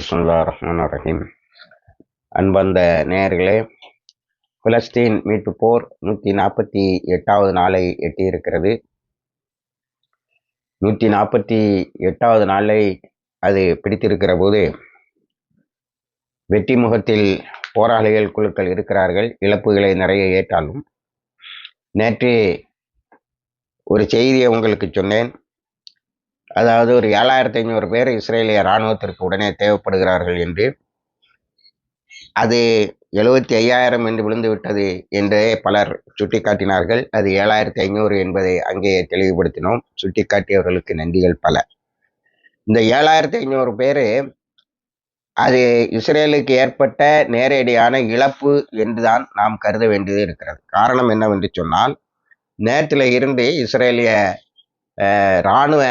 பிஸ்மில்லா ரஹ்மான் ரஹீம் அன்பந்த நேயர்களே பிலஸ்தீன் மீட்பு போர் நூற்றி நாற்பத்தி எட்டாவது நாளை எட்டியிருக்கிறது. நூற்றி நாற்பத்தி எட்டாவது நாளை அது பிடித்திருக்கிற போது வெற்றி முகத்தில் போராளிகள் குழுக்கள் இருக்கிறார்கள் இழப்புகளை நிறைய ஏற்றாலும். நேற்று ஒரு செய்தியை உங்களுக்கு சொன்னேன். அதாவது ஒரு ஏழாயிரத்தி ஐநூறு பேர் இஸ்ரேலிய இராணுவத்திற்கு உடனே தேவைப்படுகிறார்கள் என்று. அது எழுபத்தி ஐயாயிரம் என்று விழுந்து விட்டது என்றே பலர் சுட்டிக்காட்டினார்கள். அது ஏழாயிரத்தி ஐநூறு என்பதை அங்கே தெளிவுபடுத்தினோம். சுட்டிக்காட்டியவர்களுக்கு நன்றிகள் பல. இந்த ஏழாயிரத்தி ஐநூறு பேர் அது இஸ்ரேலுக்கு ஏற்பட்ட நேரடியான இழப்பு என்றுதான் நாம் கருத வேண்டியது இருக்கிறது. காரணம் என்னவென்று சொன்னால் நேற்றில் இருந்து இஸ்ரேலிய இராணுவ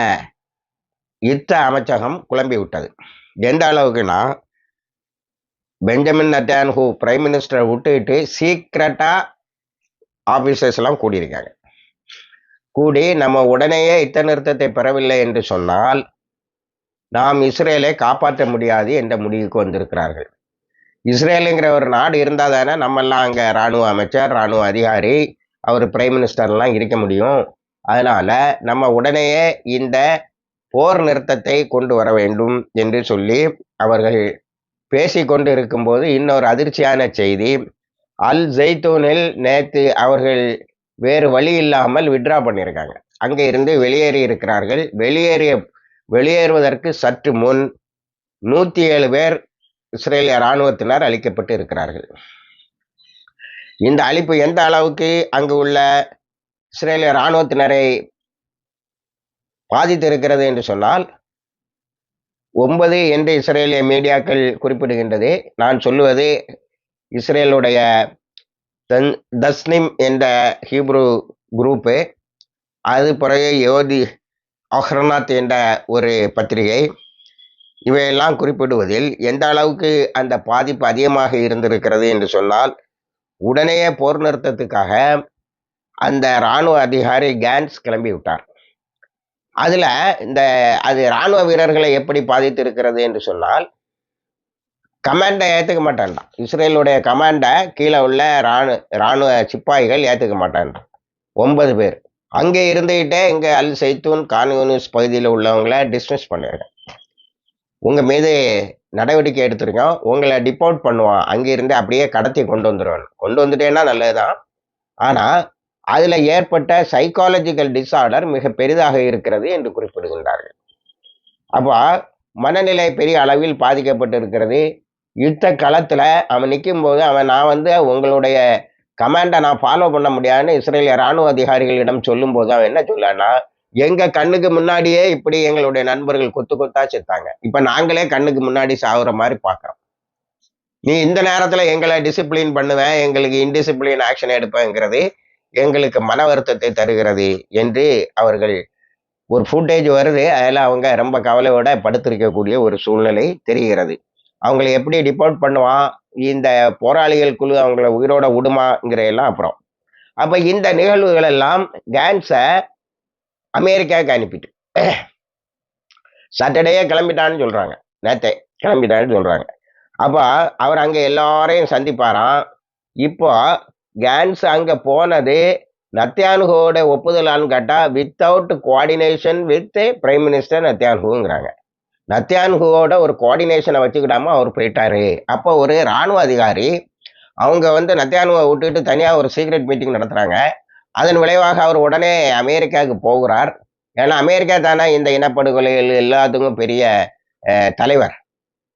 யுத்த அமைச்சகம் குழம்பி விட்டது. எந்த அளவுக்குன்னா பெஞ்சமின் நட்டான்ஹூ பிரைம் மினிஸ்டரை விட்டுக்கிட்டு சீக்ரெட்டாக ஆஃபீஸர்ஸ் எல்லாம் கூடியிருக்காங்க. கூடி நம்ம உடனேயே யுத்த நிறுத்தத்தை பெறவில்லை என்று சொன்னால் நாம் இஸ்ரேலை காப்பாற்ற முடியாது என்ற முடிவுக்கு வந்திருக்கிறார்கள். இஸ்ரேலுங்கிற ஒரு நாடு இருந்தால் தானே நம்மெல்லாம் அங்கே இராணுவ அமைச்சர் இராணுவ அதிகாரி அவர் பிரைம் மினிஸ்டர்லாம் இருக்க முடியும். அதனால் நம்ம உடனேயே இந்த போர் நிறுத்தத்தை கொண்டு வர வேண்டும் என்று சொல்லி அவர்கள் பேசி கொண்டு இருக்கும்போது இன்னொரு அதிர்ச்சியான செய்தி அல் ஜெய்தூனில் நேற்று அவர்கள் வேறு வழி இல்லாமல் விட்ரா பண்ணியிருக்காங்க. அங்கே இருந்து வெளியேறி இருக்கிறார்கள். வெளியேறிய வெளியேறுவதற்கு சற்று முன் நூற்றி ஏழு பேர் இஸ்ரேலிய இராணுவத்தினர் அளிக்கப்பட்டு இருக்கிறார்கள். இந்த அழிப்பு எந்த அளவுக்கு அங்கு உள்ள இஸ்ரேலிய இராணுவத்தினரை பாதித்திருக்கிறது என்று சொன்னால் ஒன்பது என்று இஸ்ரேலிய மீடியாக்கள் குறிப்பிடுகின்றது. நான் சொல்லுவது இஸ்ரேலுடைய தன் தஸ்னிம் என்ற ஹீப்ரு குரூப்பு. அது பிறகு யோதி அஹ்ரநாத் என்ற ஒரு பத்திரிகை. இவையெல்லாம் குறிப்பிடுவதில் எந்த அளவுக்கு அந்த பாதிப்பு அதிகமாக இருந்திருக்கிறது என்று சொன்னால் உடனே போர் நிறுத்தத்துக்காக அந்த இராணுவ அதிகாரி கேன்ஸ் கிளம்பி விட்டார் அதில் இந்த அது இராணுவ வீரர்களை எப்படி பாதித்து இருக்கிறது என்று சொன்னால் கமாண்டை ஏற்றுக்க மாட்டான்டான் இஸ்ரேலுடைய கமாண்டை கீழே உள்ள இராணு இராணுவ சிப்பாய்கள் ஏற்றுக்க மாட்டான்டான் ஒன்பது பேர். அங்கே இருந்துக்கிட்டே இங்கே அல் சைத்தூன் கான்யூனிஸ் பகுதியில் உள்ளவங்கள டிஸ்மிஸ் பண்ணிருக்கேன் உங்கள் மீது நடவடிக்கை எடுத்துருக்கோம் உங்களை டிப்போர்ட் பண்ணுவான். அங்கிருந்து அப்படியே கடத்தி கொண்டு வந்துடுவான் கொண்டு வந்துட்டேன்னா நல்லதுதான். ஆனால் அதில் ஏற்பட்ட சைக்காலஜிக்கல் டிஸார்டர் மிக பெரிதாக இருக்கிறது என்று குறிப்பிடுகின்றார்கள். அப்போ மனநிலை பெரிய அளவில் பாதிக்கப்பட்டு இருக்கிறது யுத்த களத்தில் அவன் நிற்கும் போது அவன் நான் வந்து உங்களுடைய கமாண்டை நான் ஃபாலோ பண்ண முடியாதுன்னு இஸ்ரேலிய இராணுவ அதிகாரிகளிடம் சொல்லும்போது அவன் என்ன சொல்லான்னா எங்கள் கண்ணுக்கு முன்னாடியே இப்படி எங்களுடைய நண்பர்கள் கொத்து கொத்தா செத்தாங்க. இப்போ நாங்களே கண்ணுக்கு முன்னாடி சாகுற மாதிரி பார்க்குறோம் நீ இந்த நேரத்தில் எங்களை டிசிப்ளின் பண்ணுவேன் எங்களுக்கு இன்டிசிப்ளின் ஆக்ஷன் எடுப்பேங்கிறது எங்களுக்கு மன வருத்தத்தை தருகிறது என்று அவர்கள் ஒரு ஃபுட்டேஜ் வருது அதில் அவங்க ரொம்ப கவலையோட படுத்திருக்கக்கூடிய ஒரு சூழ்நிலை தெரிகிறது. அவங்களை எப்படி டிபோர்ட் பண்ணுவான் இந்த போராளிகள் குழு அவங்கள உயிரோட விடுமாங்கிற எல்லாம் அப்புறம். அப்போ இந்த நிகழ்வுகள் எல்லாம் கேன்ஸை அமெரிக்காவுக்கு அனுப்பிட்டு. சாட்டர்டேயே கிளம்பிட்டான்னு சொல்கிறாங்க நேத்தே கிளம்பிட்டான்னு சொல்கிறாங்க அப்போ அவர் அங்கே எல்லாரையும் சந்திப்பாராம். இப்போ கேன்ஸ் அங்கே போனது நத்தியானுகோட ஒப்புதலான்னு கேட்டால் without coordination with prime minister நத்தியானுகுங்கிறாங்க. நத்தியானுகோட ஒரு கோஆர்டினேஷனை வச்சுக்கிடாம அவர் போயிட்டாரு. அப்போ ஒரு இராணுவ அதிகாரி அவங்க வந்து நத்தியானுவை விட்டுட்டு தனியாக ஒரு சீக்ரெட் மீட்டிங் நடத்துகிறாங்க அதன் விளைவாக அவர் உடனே அமெரிக்காவுக்கு போகிறார். ஏன்னா அமெரிக்கா தானே இந்த இனப்படுகொலைகள் எல்லாத்துக்கும் பெரிய தலைவர்.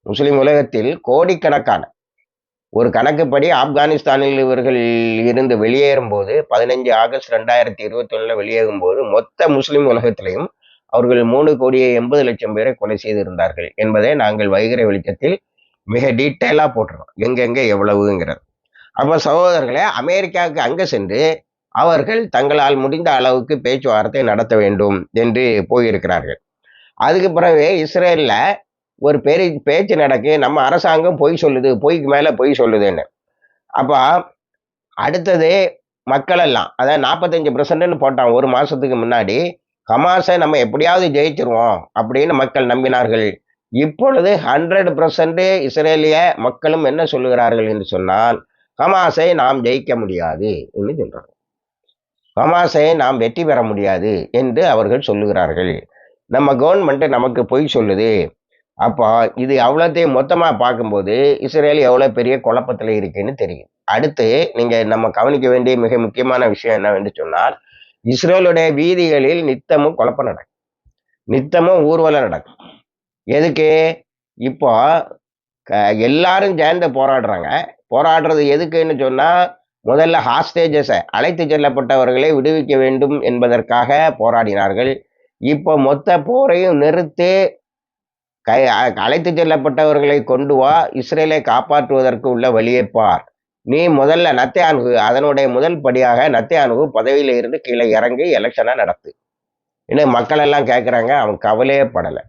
முஸ்லீம் உலகத்தில் கோடிக்கணக்கான ஒரு கணக்குப்படி ஆப்கானிஸ்தானில் இவர்கள் இருந்து வெளியேறும் போது பதினஞ்சு ஆகஸ்ட் ரெண்டாயிரத்தி இருபத்தி ஒன்றில் வெளியேறும் போது மொத்த முஸ்லிம் உலகத்திலையும் அவர்கள் மூணு கோடியே எண்பது லட்சம் பேரை கொலை செய்திருந்தார்கள் என்பதை நாங்கள் வைகரை வெளிச்சத்தில் மிக டீட்டெயிலாக போட்டுருவோம் எங்கெங்கே எவ்வளவுங்கிறது. அப்போ சகோதரர்களே அமெரிக்காவுக்கு அங்கே சென்று அவர்கள் தங்களால் முடிந்த அளவுக்கு பேச்சுவார்த்தை நடத்த வேண்டும் என்று போயிருக்கிறார்கள். அதுக்கு பிறகு இஸ்ரேலில் ஒரு பெரிய பேச்சு நடக்கு நம்ம அரசாங்கம் பொய் சொல்லுது பொய்க்கு மேலே பொய் சொல்லுதுன்னு. அப்போ அடுத்தது மக்களெல்லாம் அதாவது நாற்பத்தஞ்சு பர்சன்ட்னு போட்டான் ஒரு மாதத்துக்கு முன்னாடி ஹமாஸை நம்ம எப்படியாவது ஜெயிச்சிருவோம் அப்படின்னு மக்கள் நம்பினார்கள். இப்பொழுது ஹண்ட்ரட் பர்சன்ட் இஸ்ரேலிய மக்களும் என்ன சொல்லுகிறார்கள் என்று சொன்னால் ஹமாஸை நாம் ஜெயிக்க முடியாது என்று சொல்கிறாங்க ஹமாஸை நாம் வெற்றி பெற முடியாது என்று அவர்கள் சொல்லுகிறார்கள். நம்ம கவர்மெண்ட்டு நமக்கு பொய் சொல்லுது அப்போ இது அவ்வளோத்தையும் மொத்தமாக பார்க்கும்போது இஸ்ரேல் எவ்வளோ பெரிய குழப்பத்தில் இருக்குன்னு தெரியும். அடுத்து நீங்கள் நம்ம கவனிக்க வேண்டிய மிக முக்கியமான விஷயம் என்னவென்று சொன்னால் இஸ்ரேலுடைய வீதிகளில் நித்தமும் குழப்பம் நடக்கும். நித்தமும் ஊர்வலம் நடக்கும். எதுக்கு? இப்போ க- எல்லாரும் சேர்ந்து போராடுறாங்க. போராடுறது எதுக்குன்னு சொன்னால் முதல்ல ஹாஸ்டேஜஸை அழைத்து செல்லப்பட்டவர்களை விடுவிக்க வேண்டும் என்பதற்காக போராடினார்கள். இப்போ மொத்த போரையும் நிறுத்தி கை அழைத்து செல்லப்பட்டவர்களை கொண்டு வா. இஸ்ரேலை காப்பாற்றுவதற்கு உள்ள வழியை பார். நீ முதல்ல நத்தியானுகு அதனுடைய முதல் படியாக நத்தியானுகு பதவியில் இருந்து கீழே இறங்கி எலெக்ஷனாக நடத்து. இன்னும் மக்கள் எல்லாம் கேட்குறாங்க அவன் கவலையே படலை.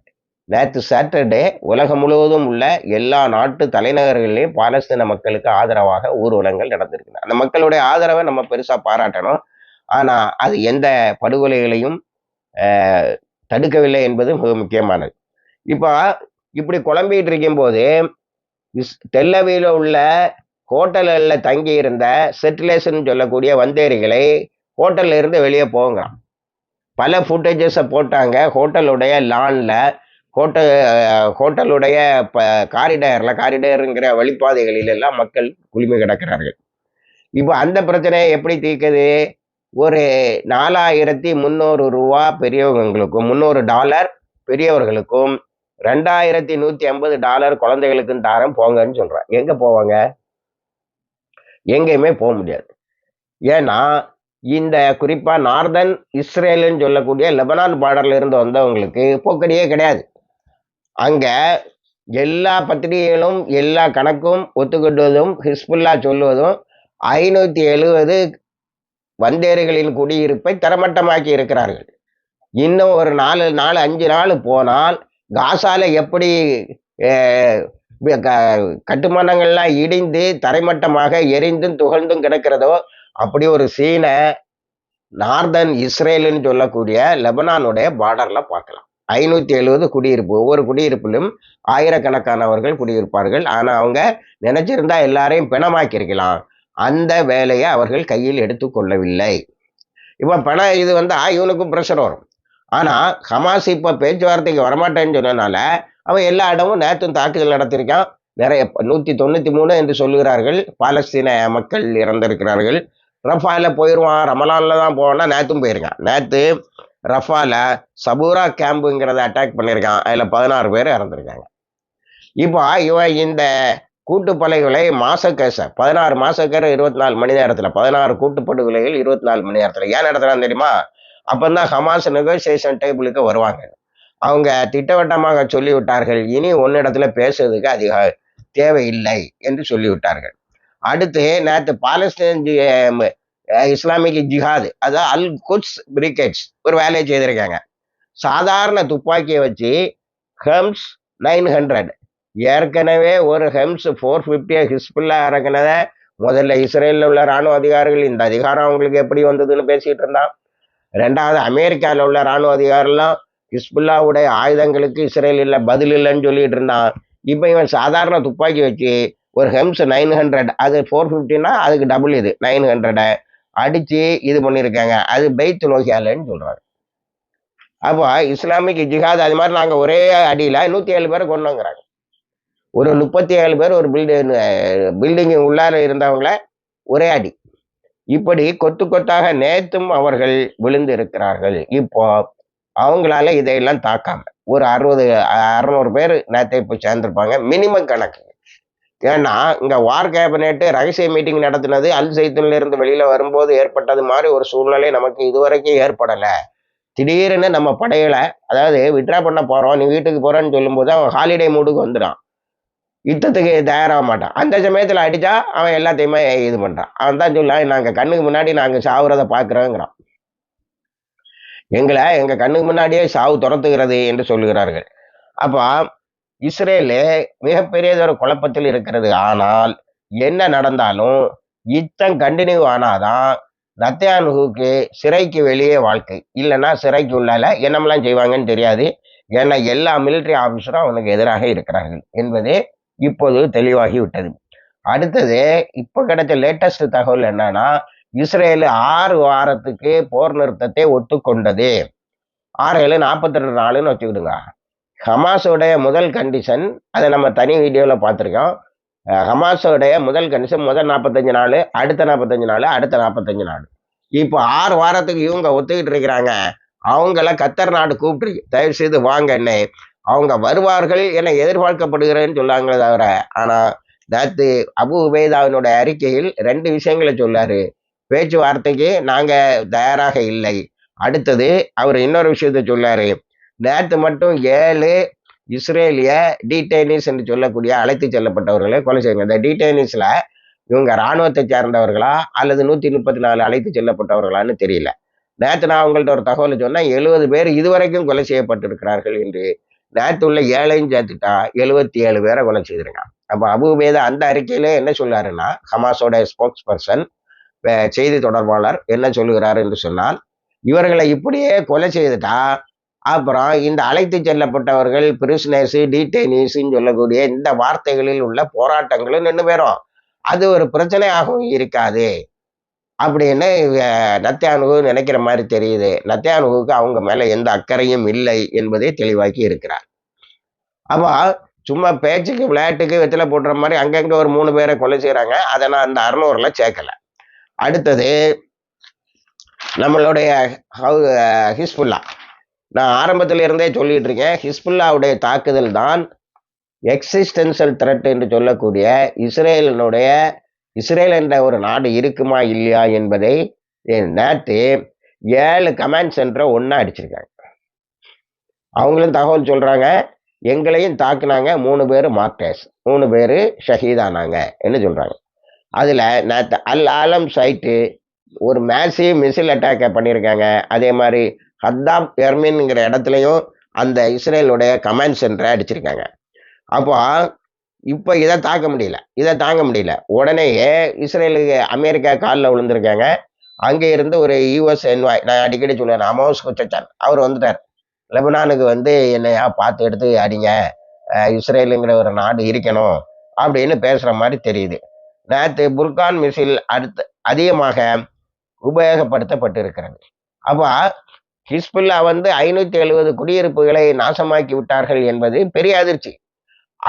நேற்று சாட்டர்டே உலகம் முழுவதும் உள்ள எல்லா நாட்டு தலைநகர்களிலேயும் பாலஸ்தீன மக்களுக்கு ஆதரவாக ஊர்வலங்கள் நடந்திருக்கு அந்த மக்களுடைய ஆதரவை நம்ம பெருசாக பாராட்டணும். ஆனால் அது எந்த படுகொலைகளையும் தடுக்கவில்லை என்பது மிக முக்கியமானது. இப்போ இப்படி குழம்பிட்டு இருக்கும்போது தெல்லவியில் உள்ள ஹோட்டல்களில் தங்கி இருந்த செட்டிலேஷன் சொல்லக்கூடிய வந்தேரிகளை ஹோட்டல்ல இருந்து வெளியே போங்க பல ஃபுட்டேஜஸை போட்டாங்க. ஹோட்டலுடைய லானில் ஹோட்டல் ஹோட்டலுடைய ப காரிடாரில் காரிடாருங்கிற வழிபாதைகளிலெல்லாம் மக்கள் குழுமி கிடக்கிறார்கள். இப்போ அந்த பிரச்சனையை எப்படி தீர்க்குது? ஒரு நாலாயிரத்தி முந்நூறு ரூபா பெரியவங்களுக்கும் முந்நூறு டாலர் பெரியவர்களுக்கும் ரெண்டாயிரத்தி நூற்றி ஐம்பது டாலர் குழந்தைகளுக்குன்னு தாரம் போங்கன்னு சொல்றேன். எங்கே போவாங்க? எங்கேயுமே போக முடியாது. ஏன்னா இந்த குறிப்பா நார்தன் இஸ்ரேலுன்னு சொல்லக்கூடிய லெபனான் பார்டர்ல இருந்து வந்தவங்களுக்கு போக்கடியே கிடையாது. அங்க எல்லா பத்திரிகைகளும் எல்லா கணக்கும் ஒத்துக்கிட்டதும் ஹிஸ்புல்லா சொல்லுவதும் ஐநூத்தி எழுபது வந்தேறுகளின் குடியிருப்பை தரமட்டமாக்கி இருக்கிறார்கள். இன்னும் ஒரு நாலு நாலு அஞ்சு நாள் போனால் காசால எப்படி க- கட்டுமானங்கள்லாம் இடிந்து தரைமட்டமாக எரிந்தும் துகழ்ந்தும் கிடக்கிறதோ அப்படி ஒரு சீனை நார்தன் இஸ்ரேலுன்னு சொல்லக்கூடிய லெபனானுடைய பார்டர்ல பார்க்கலாம். ஐநூத்தி எழுபது குடியிருப்பு. ஒவ்வொரு குடியிருப்பிலும் ஆயிரக்கணக்கானவர்கள் குடியிருப்பார்கள். ஆனா அவங்க நினைச்சிருந்தா எல்லாரையும் பிணமாக்கியிருக்கலாம். அந்த வேலையை அவர்கள் கையில் எடுத்துக்கொள்ளவில்லை. இப்போ பணம் இது வந்து இவனுக்கும் ப்ரெஷர் வரும். ஆனால் ஹமாஸ் இப்போ பேச்சுவார்த்தைக்கு வரமாட்டேன்னு சொன்னனால அவன் எல்லா இடமும் நேற்றும் தாக்குதல் நடத்தியிருக்கான். நிறைய நூற்றி தொண்ணூற்றி மூணு என்று சொல்லுகிறார்கள். பாலஸ்தீன மக்கள் இறந்திருக்கிறார்கள். ரஃபால போயிடுவான் ரமலானில் தான் போவான்னா நேற்றும் போயிருக்கான். நேற்று ரஃபால சபூரா கேம்புங்கிறத அட்டாக் பண்ணியிருக்கான். அதில் பதினாறு பேர் இறந்துருக்காங்க. இப்போ இவன் இந்த கூட்டுப்பலைகளை மாசக்கேச பதினாறு மாசக்கர் இருபத்தி நாலு மணி நேரத்தில் பதினாறு கூட்டுப்படுகொலைகள் இருபத்தி நாலு மணி நேரத்தில். ஏன் நடத்துறான்னு தெரியுமா? அப்பந்தான் ஹமாஸ் நெகோசியேஷன் டேபிளுக்கு வருவாங்க. அவங்க திட்டவட்டமாக சொல்லிவிட்டார்கள். இனி ஒன்னிடத்துல பேசுறதுக்கு அதிக தேவையில்லை என்று சொல்லிவிட்டார்கள். அடுத்து நேற்று பாலஸ்தீன் இஸ்லாமிக் ஜிஹாது அதாவது அல் குட்ஸ் பிரிகேட்ஸ் ஒரு வேலையை செய்திருக்காங்க. சாதாரண துப்பாக்கியை வச்சு ஹெம்ஸ் நைன் ஹண்ட்ரட் ஏற்கனவே ஒரு ஹெம்ஸ் ஃபோர் ஃபிஃப்டியை ஹிஸ்புல்லா இறக்குனத முதல்ல இஸ்ரேலில் உள்ள ராணுவ அதிகாரிகள் இந்த அதிகாரம் அவங்களுக்கு எப்படி வந்ததுன்னு பேசிகிட்டு இருந்தான். ரெண்டாவது அமெரிக்காவில் உள்ள ராணுவ அதிகாரிலாம் ஹிஸ்புல்லாவுடைய ஆயுதங்களுக்கு இஸ்ரேலில் பதில் இல்லைன்னு சொல்லிட்டு இருந்தான். இப்போ இவன் சாதாரண துப்பாக்கி வச்சு ஒரு ஹெம்ஸ் நைன் ஹண்ட்ரட் அது ஃபோர் ஃபிஃப்டினா அதுக்கு டபுள் இது நைன் ஹண்ட்ரடை அடித்து இது பண்ணியிருக்காங்க அது பெய்த் லோகியாலன்னு சொல்கிறாங்க அப்போ இஸ்லாமிக் ஜிஹாத் அது மாதிரி நாங்கள் ஒரே அடியில் நூற்றி ஏழு பேரை கொண்டோங்கிறாங்க ஒரு முப்பத்தி ஏழு பேர் ஒரு பில்டிங் பில்டிங் உள்ளார இருந்தவங்கள ஒரே அடி. இப்படி கொத்து கொத்தாக நேத்தும் அவர்கள் விழுந்து இருக்கிறார்கள் இப்போ அவங்களால இதையெல்லாம் தாக்காம ஒரு அறுபது அறுநூறு பேர் நேத்தை இப்போ சேர்ந்திருப்பாங்க. மினிமம் கணக்கு. ஏன்னா இங்க வார் கேபினெட் ரகசிய மீட்டிங் நடத்தினது அல் சைத்துன்ல இருந்து வெளியில வரும்போது ஏற்பட்டது மாதிரி ஒரு சூழ்நிலை நமக்கு இதுவரைக்கும் ஏற்படலை. திடீர்னு நம்ம படைகளை அதாவது விட்ரா பண்ண போறோம் நீ வீட்டுக்கு போறேன்னு சொல்லும்போது அவன் ஹாலிடே மூடுக்கு வந்துடும் யுத்தத்துக்கு தயாராக மாட்டான். அந்த சமயத்தில் அடித்தா அவன் எல்லாத்தையுமே இது பண்ணுறான் அவன் தான் சொல்லான் நாங்கள் கண்ணுக்கு முன்னாடி நாங்கள் சாவுறத பார்க்குறோங்கிறான். எங்களை எங்கள் கண்ணுக்கு முன்னாடியே சாவு துரத்துகிறது என்று சொல்லுகிறார்கள். அப்போ இஸ்ரேலு மிகப்பெரியதொரு குழப்பத்தில் இருக்கிறது. ஆனால் என்ன நடந்தாலும் யுத்தம் கண்டினியூ ஆனாதான் நத்தியானுகுக்கு சிறைக்கு வெளியே வாழ்க்கை. இல்லைன்னா சிறைக்கு உள்ளால என்னமெல்லாம் செய்வாங்கன்னு தெரியாது. ஏன்னா எல்லா மிலிட்டரி ஆஃபீஸரும் அவனுக்கு எதிராக இருக்கிறார்கள். என்பது இப்போது தெளிவாகி விட்டது அடுத்தது இப்போ கிடைச்ச லேட்டஸ்ட் தகவல் என்னன்னா இஸ்ரேல் ஆறு வாரத்துக்கு போர் நிறுத்தத்தை ஒத்துக்கொண்டது. ஆறு ஏழு நாற்பத்தி ரெண்டு நாளுன்னு வச்சுக்கிடுங்க. ஹமாஸோடைய முதல் கண்டிஷன் அதை நம்ம தனி வீடியோவில் பார்த்துருக்கோம். அஹ் ஹமாஸோடைய முதல் கண்டிஷன் முதல் நாற்பத்தஞ்சு நாள் அடுத்த நாற்பத்தஞ்சு நாள் அடுத்த நாற்பத்தஞ்சு நாள். இப்போ ஆறு வாரத்துக்கு இவங்க ஒத்துக்கிட்டு இருக்கிறாங்க. அவங்கள கத்தர் நாடு கூப்பிட்டு தயவு செய்து வாங்கன்னு அவங்க வருவார்கள் என எதிர்பார்க்கப்படுகிறேன்னு சொல்லாங்களே தவிர ஆனால் நேற்று அபு உபேதாவினுடைய அறிக்கையில் ரெண்டு விஷயங்களை சொல்லாரு. பேச்சுவார்த்தைக்கு நாங்கள் தயாராக இல்லை. அடுத்தது அவர் இன்னொரு விஷயத்த சொல்லாரு. நேற்று மட்டும் ஏழு இஸ்ரேலிய டீடைனிஸ் என்று சொல்லக்கூடிய அழைத்து செல்லப்பட்டவர்களை கொலை செய்யுங்க இந்த டீடைனிஸில் இவங்க இராணுவத்தை சேர்ந்தவர்களா அல்லது நூற்றி முப்பத்தி நாலு அழைத்து செல்லப்பட்டவர்களான்னு தெரியல. நேற்று நான் உங்கள்ட்ட ஒரு தகவல் சொன்னால் எழுபது பேர் இதுவரைக்கும் கொலை செய்யப்பட்டிருக்கிறார்கள் என்று நாட்டுள்ள உள்ள ஏழையும் சேர்த்துட்டா எழுபத்தி ஏழு பேரை கொலை செய்திருக்கான் அப்போ அபுபேத அந்த அறிக்கையில என்ன சொல்றாருன்னா ஹமாஸோட ஸ்போக்ஸ் பர்சன் செய்தி தொடர்பாளர் என்ன சொல்லுகிறார் என்று சொன்னால் இவர்களை இப்படியே கொலை செய்துட்டா அப்புறம் இந்த அழைத்து செல்லப்பட்டவர்கள் பிரிஸ்னஸ் டீடைனீஸ்ன்னு சொல்லக்கூடிய இந்த வார்த்தைகளில் உள்ள போராட்டங்களும் நின்று போயிடும் அது ஒரு பிரச்சனையாகவும் இருக்காது. அப்படின்னு நத்தியானுகு நினைக்கிற மாதிரி தெரியுது. நத்தியானுகுக்கு அவங்க மேலே எந்த அக்கறையும் இல்லை என்பதை தெளிவாக்கி இருக்கிறார். அப்போ சும்மா பேச்சுக்கு விளையாட்டுக்கு வெத்தில போடுற மாதிரி அங்கங்கே ஒரு மூணு பேரை கொலை செய்கிறாங்க அதை நான் அந்த அறநூறில் சேர்க்கலை. அடுத்தது நம்மளுடைய ஹவு- ஹிஸ்புல்லா. நான் ஆரம்பத்தில் இருந்தே சொல்லிட்டு இருக்கேன் ஹிஸ்புல்லாவுடைய தாக்குதல் தான் எக்ஸிஸ்டென்ஷியல் த்ரெட் என்று சொல்லக்கூடிய இஸ்ரேலினுடைய இஸ்ரேல் என்ற ஒரு நாடு இருக்குமா இல்லையா என்பதை நேற்று ஏழு கமாண்ட் சென்டரை ஒன்றா அடிச்சிருக்காங்க. அவங்களும் தகவல் சொல்கிறாங்க எங்களையும் தாக்குனாங்க மூணு பேர் மார்க்டேஸ் மூணு பேர் ஷஹீதானாங்க என்ன சொல்கிறாங்க அதில் நேற்று அல் ஆலம் சைட்டு ஒரு மேசிவ் மிசில் அட்டாக்கை பண்ணியிருக்காங்க அதே மாதிரி ஹத்தாப் எர்மின்ங்கிற இடத்துலையும் அந்த இஸ்ரேலுடைய கமாண்ட் சென்டரை அடிச்சிருக்காங்க. அப்போ இப்போ இதை தாக்க முடியல. இதை தாங்க முடியல. உடனேயே இஸ்ரேலுக்கு அமெரிக்கா காலில் விழுந்திருக்காங்க. அங்கே இருந்து ஒரு யூஎஸ் என்வாய் நான் அடிக்கடி சொல்லுவேன். அமோஸ் குச்சச்சான் அவர் வந்துட்டார். லெபனானுக்கு வந்து என்னையா பார்த்து எடுத்து அடிங்க. இஸ்ரேலுங்கிற ஒரு நாடு இருக்கணும் அப்படின்னு பேசுகிற மாதிரி தெரியுது. நேற்று புர்கான் மிசில் அடுத்து அதிகமாக உபயோகப்படுத்தப்பட்டிருக்கிறது. அப்போ ஹிஸ்புல்லா வந்து ஐநூற்றி எழுபது குடியிருப்புகளை நாசமாக்கி விட்டார்கள் என்பது பெரிய அதிர்ச்சி.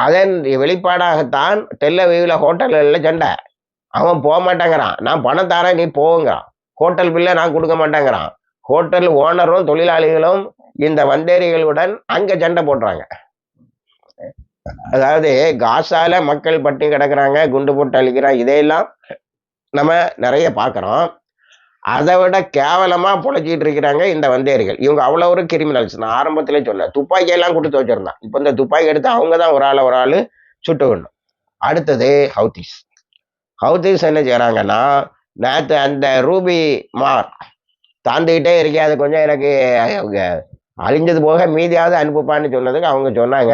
அதன் வெளிப்பாடாகத்தான் டெல்லவீவில் ஹோட்டல்களில் சண்டை அவன் போக மாட்டேங்கிறான். நான் பணம் தரேன் நீ போங்கிறான் ஹோட்டல் பில்லை நான் கொடுக்க மாட்டேங்கிறான். ஹோட்டல் ஓனரும் தொழிலாளிகளும் இந்த வந்தேரிகளுடன் அங்கே சண்டை போடுறாங்க. அதாவது காசால மக்கள் பட்டி கிடக்குறாங்க குண்டு போட்டு அழிக்கிறான் இதையெல்லாம் நம்ம நிறைய பார்க்குறோம். அதை விட கேவலமாக பொழைச்சிட்டு இருக்கிறாங்க இந்த வந்தேர்கள். இவங்க அவ்வளோ ஒரு கிரிமினல்ஸ் நான் ஆரம்பத்திலே சொன்னேன். துப்பாக்கியெல்லாம் கொடுத்து வச்சிருந்தான். இப்போ இந்த துப்பாக்கி எடுத்து அவங்க தான் ஒரு ஆளை ஒரு ஆள் சுட்டு விடணும் அடுத்தது ஹவுதீஸ். ஹவுதீஸ் என்ன செய்கிறாங்கன்னா நேற்று அந்த ரூபி மார் தாந்துக்கிட்டே இருக்கே அது கொஞ்சம் எனக்கு அவங்க அழிஞ்சது போக மீதியாவது அனுப்புப்பான்னு சொன்னதுக்கு அவங்க சொன்னாங்க.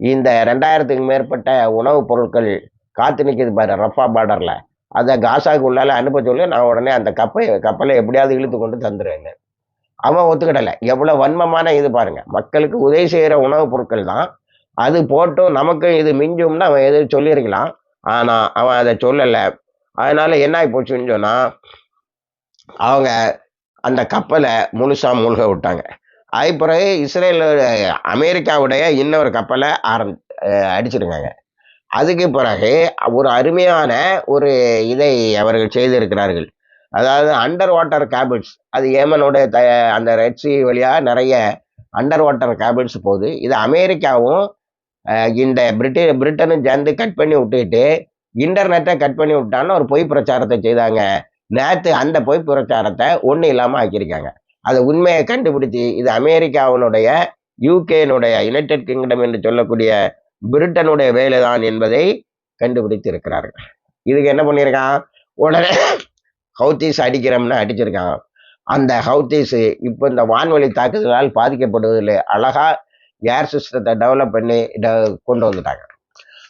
இந்த ரெண்டாயிரத்துக்கு மேற்பட்ட உணவுப் பொருட்கள் காத்து நிற்கிது பாரு ரஃபா பார்டரில் அதை காசாவுக்கு உள்ளால அனுப்ப சொல்லி நான் உடனே அந்த கப்பை கப்பலை எப்படியாவது இழுத்து கொண்டு தந்துடுவேன்னு அவன் ஒத்துக்கிடலை. எவ்வளோ வன்மமான இது பாருங்கள் மக்களுக்கு உதவி செய்கிற உணவுப் பொருட்கள் தான். அது போட்டும் நமக்கு இது மிஞ்சும்னு அவன் எது சொல்லியிருக்கலாம். ஆனால் அவன் அதை சொல்லலை. அதனால் என்ன ஆகி போச்சுன்னு சொன்னால் அவங்க அந்த கப்பலை முழுசாக மூழ்க விட்டாங்க. அது பிறகு இஸ்ரேல் அமெரிக்காவுடைய இன்னொரு கப்பலை ஆரம் அடிச்சிருக்காங்க. அதுக்கு பிறகு ஒரு அருமையான ஒரு இதை அவர்கள் செய்திருக்கிறார்கள். அதாவது அண்டர் வாட்டர் கேபிள்ஸ் அது ஏமனுடைய த அந்த ரெட்சி வழியாக நிறைய அண்டர் வாட்டர் கேபிள்ஸ் போகுது இது அமெரிக்காவும் இந்த பிரிட்டி பிரிட்டனும் சேர்ந்து கட் பண்ணி விட்டுட்டு இன்டர்நெட்டை கட் பண்ணி விட்டான்னு ஒரு பொய் பிரச்சாரத்தை செய்தாங்க. நேற்று அந்த பொய் பிரச்சாரத்தை ஒன்றும் இல்லாமல் ஆக்கியிருக்காங்க. அதை உண்மையை கண்டுபிடிச்சி இது அமெரிக்காவினுடைய யூகேனுடைய யுனைடெட் கிங்டம் என்று சொல்லக்கூடிய பிரிட்டனுடைய வேலை தான் என்பதை கண்டுபிடித்து இருக்கிறார்கள் இதுக்கு என்ன பண்ணியிருக்கான்? உடனே ஹவுத்தீஸ் அடிக்கிறோம்னு அடிச்சிருக்கான். அந்த ஹவுத்தீஸ் இப்போ இந்த வான்வழி தாக்குதலால் பாதிக்கப்படுவதில்லை. அழகா ஏர் சிஸ்டத்தை டெவலப் பண்ணி ட- கொண்டு வந்துட்டாங்க.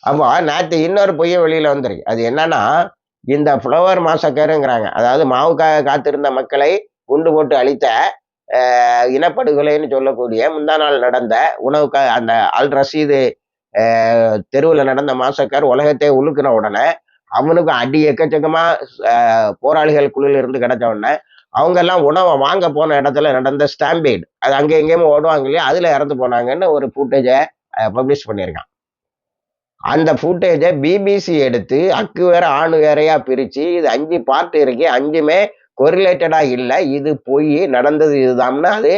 அப்போ நேற்று இன்னொரு பொய்ய வெளியில் வந்துருக்கு. அது என்னன்னா இந்த ஃப்ளவர் மாசக்கருங்கிறாங்க. அதாவது மாவுக்காக காத்திருந்த மக்களை குண்டு போட்டு அழித்த இனப்படுகொலைன்னு சொல்லக்கூடிய முந்தா நாள் நடந்த உணவுக்காக அந்த அல் ரசீது தெருவில் நடந்த மாசக்கார் உலகத்தை உழுக்கிற உடனே அவனுக்கு அடி எக்கச்சக்கமாக போராளிகள் குழுல இருந்து கிடைச்ச உடனே அவங்க எல்லாம் உணவை வாங்க போன இடத்துல நடந்த ஸ்டாம்பேட். அது அங்கே எங்கேயுமே ஓடுவாங்க இல்லையா? அதில் இறந்து போனாங்கன்னு ஒரு ஃபுட்டேஜை பப்ளிஷ் பண்ணியிருக்கான். அந்த ஃபுட்டேஜை பிபிசி எடுத்து அக்கு வேற ஆணு வேறையா பிரித்து இது அஞ்சு பார்ட் இருக்கு அஞ்சுமே கொரிலேட்டடாக இல்லை இது போய் நடந்தது இதுதான்னு அது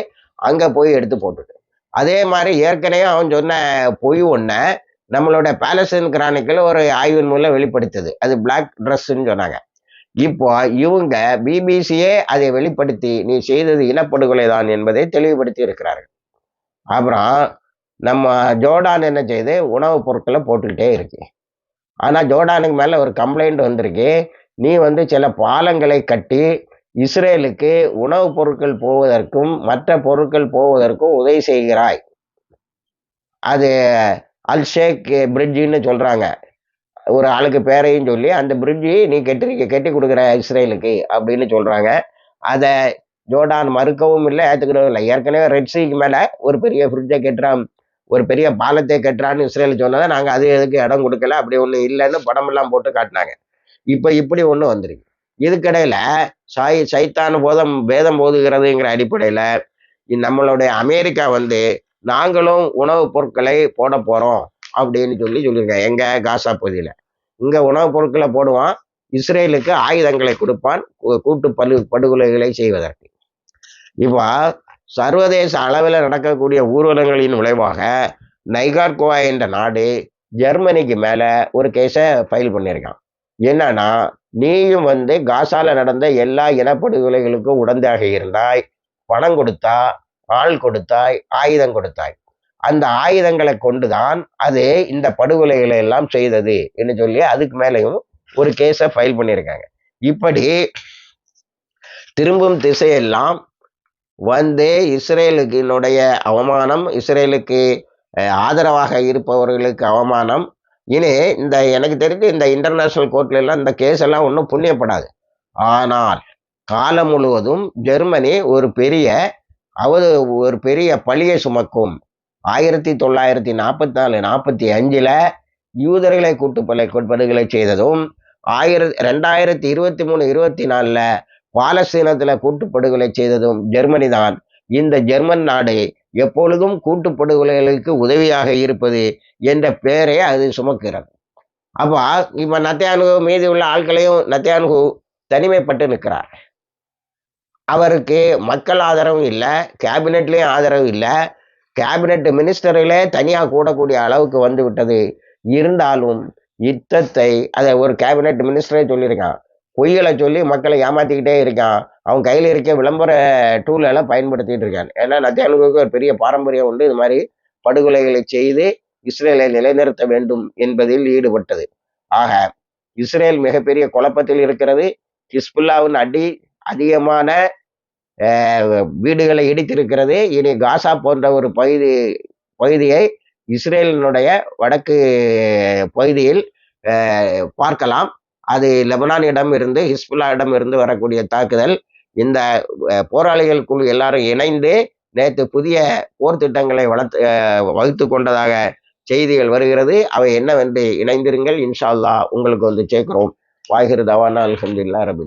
அங்கே போய் எடுத்து போட்டுட்டு. அதே மாதிரி ஏற்கனவே அவன் சொன்ன பொய் ஒன்றை நம்மளோட பேலஸ்தீன் கிரானிக்கல் ஒரு ஆய்வின் மூலம் வெளிப்படுத்துது. அது பிளாக் ட்ரெஸ்ன்னு சொன்னாங்க. இப்போ இவங்க பிபிசியே அதை வெளிப்படுத்தி நீ செய்தது இனப்படுகொலை தான் என்பதை தெளிவுபடுத்தி இருக்கிறார்கள். அப்புறம் நம்ம ஜோர்டான் என்ன செய்து? உணவுப் பொருட்களை போட்டுக்கிட்டே இருக்கு. ஆனால் ஜோர்டானுக்கு மேலே ஒரு கம்ப்ளைண்ட் வந்திருக்கு. நீ வந்து சில பாலங்களை கட்டி இஸ்ரேலுக்கு உணவுப் பொருட்கள் போவதற்கும் மற்ற பொருட்கள் போவதற்கும் உதவி செய்கிறாய். அது அல் ஷேக் பிரிட்ஜின்னு சொல்கிறாங்க ஒரு ஆளுக்கு பேரையும் சொல்லி அந்த பிரிட்ஜி நீ கெட்டிருக்க கட்டி கொடுக்குற இஸ்ரேலுக்கு அப்படின்னு சொல்கிறாங்க அதை ஜோர்டான் மறுக்கவும் இல்லை ஏற்றுக்கிறதும் இல்லை. ஏற்கனவே ரெட் சீக்கு மேலே ஒரு பெரிய ஃப்ரிட்ஜை கட்டுறான் ஒரு பெரிய பாலத்தை கட்டுறான்னு இஸ்ரேல் சொன்னதை நாங்கள் அது எதுக்கு இடம் கொடுக்கல அப்படி ஒன்று இல்லைன்னு படமெல்லாம் போட்டு காட்டினாங்க. இப்போ இப்படி ஒன்று வந்திருக்கு. இதுக்கடையில் சாய் சைத்தான் போதம் வேதம் போதுகிறதுங்கிற அடிப்படையில் நம்மளுடைய அமெரிக்கா வந்து நாங்களும் உணவுப் பொருட்களை போட போகிறோம் அப்படின்னு சொல்லி சொல்லியிருக்கேன் எங்க காசா பகுதியில். இங்கே உணவுப் பொருட்களை போடுவான் இஸ்ரேலுக்கு ஆயுதங்களை கொடுப்பான் கூட்டு படு படுகொலைகளை செய்வதற்கு. இப்போ சர்வதேச அளவில் நடக்கக்கூடிய ஊர்வலங்களின் விளைவாக நைகார்கோவா என்ற நாடு ஜெர்மனிக்கு மேலே ஒரு கேஸை ஃபைல் பண்ணியிருக்கான். என்னன்னா நீயும் வந்து காசால நடந்த எல்லா இனப்படுகொலைகளுக்கும் உடந்தாக இருந்தாய். பணம் கொடுத்தா ஆள் கொடுத்தாய் ஆயுதம் கொடுத்தாய். அந்த ஆயுதங்களை கொண்டுதான் அது இந்த படுகொலைகளை எல்லாம் செய்தது என்று சொல்லி அதுக்கு மேலேயும் ஒரு கேஸை ஃபைல் பண்ணியிருக்காங்க. இப்படி திரும்பும் திசையெல்லாம் வந்து இஸ்ரேலுக்கினுடைய அவமானம் இஸ்ரேலுக்கு ஆதரவாக இருப்பவர்களுக்கு அவமானம் இனி இந்த எனக்கு தெரிஞ்சு இந்த இன்டர்நேஷனல் கோர்ட்ல எல்லாம் இந்த கேஸ் எல்லாம் ஒன்றும் புண்ணியப்படாது. ஆனால் காலம் முழுவதும் ஜெர்மனி ஒரு பெரிய அவது ஒரு பெரிய பழியை சுமக்கும். ஆயிரத்தி தொள்ளாயிரத்தி நாற்பத்தி நாலு நாற்பத்தி அஞ்சில் யூதர்களை கூட்டுப்பலை படுகொலை செய்ததும் ஆயிரத்தி ரெண்டாயிரத்தி இருபத்தி மூணு இருபத்தி நாலில் பாலஸ்தீனத்தில் கூட்டுப்படுகொலை செய்ததும் ஜெர்மனி தான் இந்த ஜெர்மன் நாடு எப்பொழுதும் கூட்டுப்படுகொலைகளுக்கு உதவியாக இருப்பது என்ற பெயரை அது சுமக்கிறது. அப்போ இப்போ நத்தியானு மீதி உள்ள ஆட்களையும் நத்தியானு தனிமைப்பட்டு நிற்கிறார். அவருக்கு மக்கள் ஆதரவும் இல்லை கேபினெட்லேயும் ஆதரவு இல்லை. கேபினெட் மினிஸ்டர்களே தனியாக கூடக்கூடிய அளவுக்கு வந்து விட்டது. இருந்தாலும் யுத்தத்தை அதை ஒரு கேபினெட் மினிஸ்டரே சொல்லியிருக்கான். பொய்களை சொல்லி மக்களை ஏமாத்திக்கிட்டே இருக்கான். அவன் கையில் இருக்க விளம்பர டூலெல்லாம் பயன்படுத்திகிட்டு இருக்கான். ஏன்னா நத்தியானுக்கு ஒரு பெரிய பாரம்பரியம் உண்டு. இது மாதிரி படுகொலைகளை செய்து இஸ்ரேலை நிலைநிறுத்த வேண்டும் என்பதில் ஈடுபட்டது. ஆக இஸ்ரேல் மிகப்பெரிய குழப்பத்தில் இருக்கிறது. ஹிஸ்புல்லாவின் அடி அதிகமான வீடுகளை இடித்திருக்கிறது. இனி காசா போன்ற ஒரு பகுதி பகுதியை இஸ்ரேலினுடைய வடக்கு பகுதியில் பார்க்கலாம். அது லெபனானிடம் இருந்து ஹிஸ்புல்லாவிடம் இருந்து வரக்கூடிய தாக்குதல். இந்த போராளிகள் குழு எல்லாரும் இணைந்து நேற்று புதிய போர் திட்டங்களை வளர்த்து வகுத்து கொண்டதாக செய்திகள் வருகிறது. அவை என்னவென்று இணைந்திருங்கள். இன்ஷா உங்களுக்கு வந்து சேர்க்கிறோம். வாகிரு தவானா அல்ஹம்துலில்லாஹ் ரபில்